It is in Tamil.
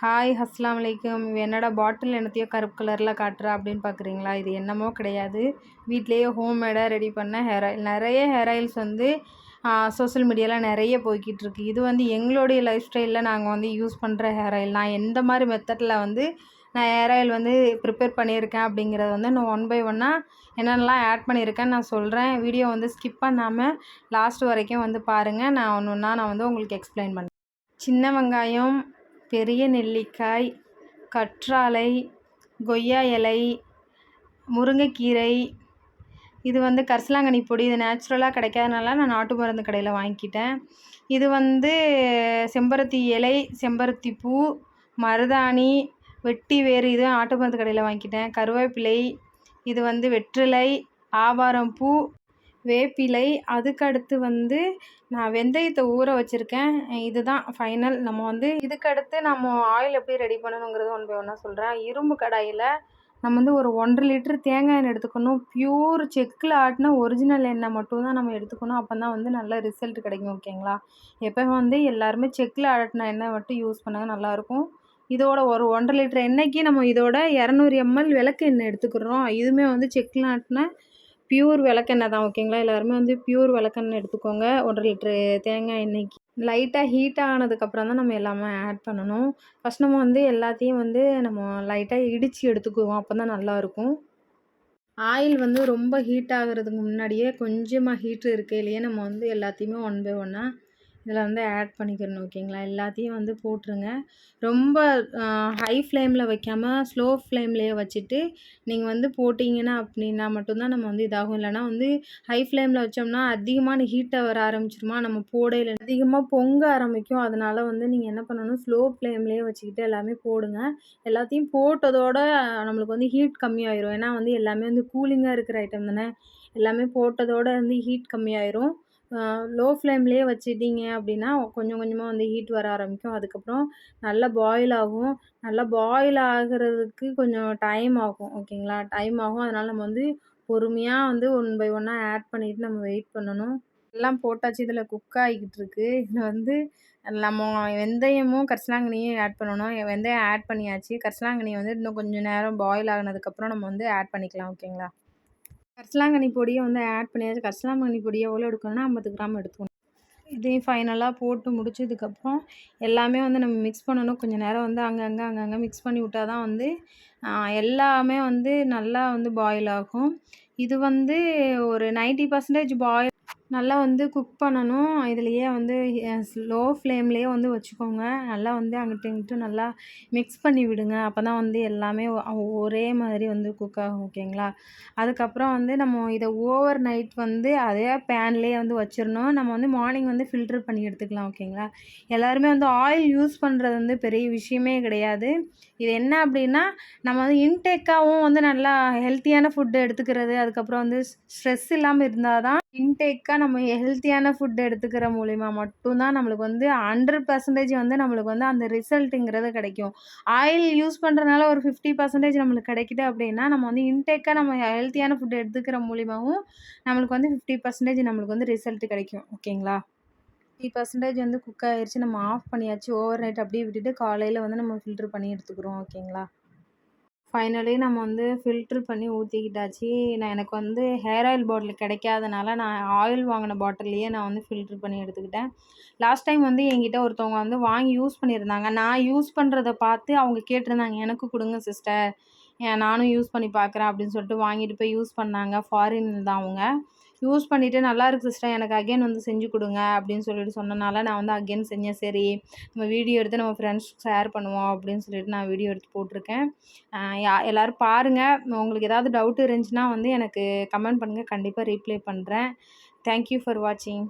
ஹாய் அஸ்லாம் அலைக்கும். என்னோடய என்னடா பாட்டில் என்னத்தையோ கருப்பு கலரில் காட்டுறா அப்படின்னு பார்க்குறீங்களா இது என்னமோ கிடையாது. வீட்டிலேயே ஹோம்மேடாக ரெடி பண்ண ஹேர் ஆயில் நிறைய ஹேர் ஆயில்ஸ் வந்து சோஷியல் மீடியாவில் நிறைய போய்கிட்டு இருக்கு. இது வந்து எங்களுடைய லைஃப் ஸ்டைலில் நாங்கள் வந்து யூஸ் பண்ணுற ஹேர் ஆயில் நான் எந்த மாதிரி மெத்தடில் வந்து நான் ஹேர் ஆயில் வந்து ப்ரிப்பேர் பண்ணியிருக்கேன் அப்படிங்கிறத வந்து நான் ஒன் பை ஒன்னாக என்னென்னலாம் ஆட் பண்ணியிருக்கேன்னு நான் சொல்கிறேன் வீடியோ வந்து ஸ்கிப் பண்ணாமல் லாஸ்ட் வரைக்கும் வந்து பாருங்கள் நான் ஒன்று ஒன்றா நான் வந்து உங்களுக்கு எக்ஸ்பிளைன் பண்ணுறேன் சின்ன வெங்காயம் பெரிய நெல்லிக்காய் கற்றாழை கொய்யா இலை முருங்கைக்கீரை. இது வந்து கரிசலாங்கண்ணி பொடி. இது நேச்சுரலாக கிடைக்காதனால நான் நாட்டு மருந்து கடையில் வாங்கிக்கிட்டேன். இது வந்து செம்பருத்தி இலை செம்பருத்தி பூ மருதாணி வெட்டி வேறு இது நாட்டு மருந்து கடையில் வாங்கிக்கிட்டேன். கருவேப்பிலை இது வந்து வெற்றிலை ஆவாரம் பூ வேப்பிலை அதுக்கடுத்து வந்து நான் வெந்தயத்தை ஊற வச்சுருக்கேன். இதுதான் ஃபைனல் நம்ம வந்து இதுக்கடுத்து நம்ம ஆயில் எப்படி ரெடி பண்ணணுங்கிறது ஒன் பை ஒன்னாக சொல்கிறேன் இரும்பு கடாயில் நம்ம வந்து ஒரு ஒன்றரை லிட்டர் தேங்காய் எண்ணெய் எடுத்துக்கணும். பியூர் செக்கில் ஆட்டின ஒரிஜினல் எண்ணெய் மட்டும்தான் நம்ம எடுத்துக்கணும். அப்போ தான் வந்து நல்ல ரிசல்ட் கிடைக்கும் ஓகேங்களா எப்போ வந்து எல்லாருமே செக்கில் ஆட்டின எண்ணெய் மட்டும் யூஸ் பண்ணுங்க நல்லாயிருக்கும். இதோட ஒரு ஒன்றரை லிட்டர் எண்ணெய்க்கு நம்ம இதோட இரநூறு எம்எல் விளக்கு எண்ணெய் எடுத்துக்கிறோம். இதுவுமே வந்து செக்கில் ஆட்டின பியூர் விளக்கெண்ணெய் தான் ஓகேங்களா? எல்லாருமே வந்து பியூர் விளக்கெண்ணெய் எடுத்துக்கோங்க. ஒன்றரை லிட்ரு தேங்காய் எண்ணெய்க்கு. லைட்டாக ஹீட் ஆனதுக்கப்புறம் தான் நம்ம எல்லாமே ஆட் பண்ணணும். ஃபஸ்ட் நம்ம வந்து எல்லாத்தையும் வந்து நம்ம லைட்டாக இடித்து எடுத்துக்குவோம். அப்போ தான் நல்லாயிருக்கும் ஆயில் வந்து ரொம்ப ஹீட் ஆகிறதுக்கு முன்னாடியே கொஞ்சமாக ஹீட் இருக்கையிலேயே நம்ம வந்து எல்லாத்தையுமே ஒன் பை ஒன்னாக இதில் வந்து ஆட் பண்ணிக்கிறணும் ஓகேங்களா எல்லாத்தையும் வந்து போட்டுருங்க. ரொம்ப ஹை ஃப்ளேமில் வைக்காமல் ஸ்லோ ஃப்ளேம்லேயே வச்சுட்டு நீங்கள் வந்து போட்டிங்கன்னா அப்படின்னா மட்டும்தான் நம்ம வந்து இதாகும். இல்லைனா வந்து ஹை ஃப்ளேமில் வச்சோம்னா அதிகமான ஹீட்டை வர ஆரம்பிச்சிருமா? நம்ம போடையில் அதிகமாக பொங்க ஆரம்பிக்கும். அதனால் வந்து நீங்கள் என்ன பண்ணணும்? ஸ்லோ ஃப்ளேம்லேயே வச்சுக்கிட்டு எல்லாமே போடுங்க. எல்லாத்தையும் போட்டதோட நம்மளுக்கு வந்து ஹீட் கம்மியாயிரும். ஏன்னா வந்து எல்லாமே வந்து கூலிங்காக இருக்கிற ஐட்டம் தானே? எல்லாமே போட்டதோட வந்து ஹீட் கம்மியாயிரும். லோ ஃப்ளேம்லேயே வச்சுட்டீங்க அப்படின்னா கொஞ்சம் கொஞ்சமாக வந்து ஹீட் வர ஆரம்பிக்கும். அதுக்கப்புறம் நல்லா பாயில் ஆகும். நல்லா பாயில் ஆகிறதுக்கு கொஞ்சம் டைம் ஆகும் ஓகேங்களா டைம் ஆகும். அதனால் நம்ம வந்து பொறுமையாக வந்து ஒன் பை ஒன்னாக ஆட் பண்ணிவிட்டு நம்ம வெயிட் பண்ணணும். எல்லாம் போட்டாச்சு. இதில் குக் ஆகிக்கிட்டு இருக்கு. இதில் வந்து நம்ம வெந்தயமும் கரிசலாங்கண்ணியும் ஆட் பண்ணணும். வெந்தயம் ஆட் பண்ணியாச்சு. கரிசலாங்கண்ணி வந்து இன்னும் கொஞ்சம் நேரம் பாயில் ஆகினதுக்கப்புறம் நம்ம வந்து ஆட் பண்ணிக்கலாம் ஓகேங்களா கரிசலாங்கண்ணி பொடியை வந்து ஆட் பண்ணியாச்சு. கரிசலாங்கண்ணி பொடியை எவ்வளோ எடுக்கணும்னா ஐம்பது கிராம் எடுத்துக்கணும். இதையும் ஃபைனலாக போட்டு முடிச்சதுக்கப்புறம் எல்லாமே வந்து நம்ம மிக்ஸ் பண்ணணும். கொஞ்சம் நேரம் வந்து அங்கங்கே அங்கங்கே மிக்ஸ் பண்ணி விட்டால் தான் வந்து எல்லாமே வந்து நல்லா வந்து பாயில் ஆகும். இது வந்து ஒரு நைன்ட்டி பர்சன்டேஜ் பாயில் நல்லா வந்து குக் பண்ணணும். இதுலேயே வந்து லோ ஃப்ளேம்லேயே வந்து வச்சுக்கோங்க. நல்லா வந்து அங்கிட்டு இங்கிட்டு நல்லா மிக்ஸ் பண்ணி விடுங்க. அப்போ தான் வந்து எல்லாமே ஒரே மாதிரி வந்து குக் ஆகும் ஓகேங்களா? அதுக்கப்புறம் வந்து நம்ம இதை ஓவர் நைட் வந்து அதே பேன்லேயே வந்து வச்சிடணும் நம்ம வந்து மார்னிங் வந்து ஃபில்ட்ரு பண்ணி எடுத்துக்கலாம் ஓகேங்களா? எல்லாருமே வந்து ஆயில் யூஸ் பண்ணுறது வந்து பெரிய விஷயமே கிடையாது. இது என்ன அப்படின்னா நம்ம வந்து இன்டேக்காகவும் வந்து நல்லா ஹெல்த்தியான ஃபுட்டு எடுத்துக்கிறது. அதுக்கப்புறம் வந்து ஸ்ட்ரெஸ் இல்லாமல் இருந்தால் தான் இன்டேக்காக நம்ம ஹெல்த்தியான ஃபுட் எடுத்துக்கிற மூலிமா மட்டும்தான் நம்மளுக்கு வந்து ஹண்ட்ரட் பர்சன்டேஜ் வந்து நம்மளுக்கு வந்து அந்த ரிசல்ட்டுங்கிறது கிடைக்கும். ஆயில் யூஸ் பண்ணுறதுனால ஒரு ஃபிஃப்டி பர்சன்டேஜ் நம்மளுக்கு கிடைக்குது அப்படின்னா நம்ம வந்து இன்டேக்காக நம்ம ஹெல்த்தியான ஃபுட் எடுத்துக்கிற மூலிமாவும் நம்மளுக்கு வந்து ஃபிஃப்டி பர்சன்டேஜ் நம்மளுக்கு வந்து ரிசல்ட் கிடைக்கும். ஓகேங்களா ஃபிஃப்டி பர்சன்டேஜ் வந்து குக் ஆகிடுச்சு நம்ம ஆஃப் பண்ணியாச்சு ஓவர் நைட் அப்படியே விட்டுட்டு காலையில் வந்து நம்ம ஃபில்ட்ரு பண்ணி எடுத்துக்கிறோம். ஓகேங்களா ஃபைனலி நம்ம வந்து ஃபில்ட்ரு பண்ணி ஊற்றிக்கிட்டாச்சு நான் எனக்கு வந்து ஹேர் ஆயில் பாட்டில் கிடைக்காதனால நான் ஆயில் வாங்கின பாட்டிலையே நான் வந்து ஃபில்ட்ரு பண்ணி எடுத்துக்கிட்டேன். லாஸ்ட் டைம் வந்து என்கிட்ட ஒருத்தவங்க வந்து வாங்கி யூஸ் பண்ணியிருந்தாங்க. நான் யூஸ் பண்ணுறத பார்த்து அவங்க கேட்டிருந்தாங்க எனக்கு கொடுங்க சிஸ்டர் நானும் யூஸ் பண்ணி பார்க்குறேன் அப்படின்னு சொல்லிட்டு வாங்கிட்டு போய் யூஸ் பண்ணாங்க. ஃபாரின் தான் அவங்க. யூஸ் பண்ணிவிட்டு நல்லா இருக்குது சிஸ்டர். எனக்கு அகைன் வந்து செஞ்சு கொடுங்க அப்படின்னு சொல்லிட்டு சொன்னனால நான் வந்து அகைன் செஞ்சேன். சரி நம்ம வீடியோ எடுத்து நம்ம ஃப்ரெண்ட்ஸ் ஷேர் பண்ணுவோம் அப்படின்னு சொல்லிட்டு நான் வீடியோ எடுத்து போட்டிருக்கேன். யா எல்லோரும் பாருங்கள் உங்களுக்கு ஏதாவது டவுட் இருந்துச்சுன்னா வந்து எனக்கு கமெண்ட் பண்ணுங்கள் கண்டிப்பாக ரீப்ளை பண்ணுறேன் தேங்க்யூ ஃபார் வாட்சிங்